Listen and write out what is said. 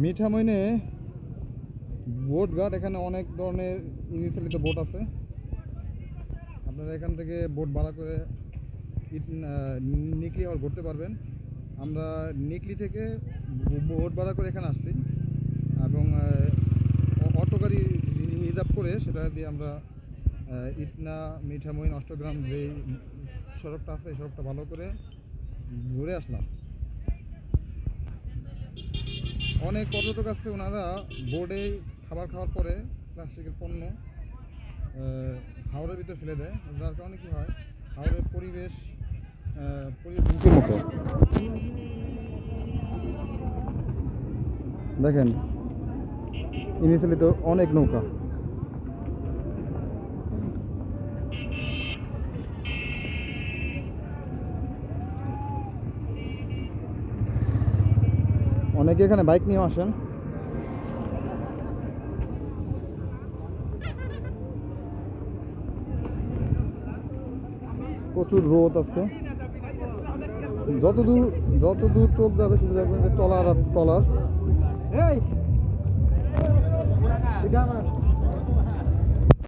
মিঠামইনে boat ঘাট, এখানে অনেক ধরনের ইনিশালিত বোট আছে। আপনারা এখান থেকে বোট ভাড়া করে নিকলি আবার ঘুরতে পারবেন। আমরা নিকলি থেকে বোট ভাড়া করে এখানে আসছি এবং অটো গাড়ি রিজার্ভ করে সেটা দিয়ে আমরা ইটনা, মিঠামইন, অষ্টগ্রাম যে সড়কটা আছে, এই সড়কটা ভালো করে ঘুরে আসলাম। অনেক পর্যটক আছে ওনারা বোর্ডে খাবার খাওয়ার পরে প্লাস্টিকের পণ্য হাওড়ের ভিতরে ফেলে দেয়। যার কারণে কি হয় হাওড়ের পরিবেশ দেখেন ইনিশিয়ালি তো অনেক নৌকা। অনেকে এখানে বাইক নিয়ে আসেন। প্রচুর রোদ আজকে। যত দূর যত দূর চোখ যাবে শুধু দেখবেন যে টলার আর টলার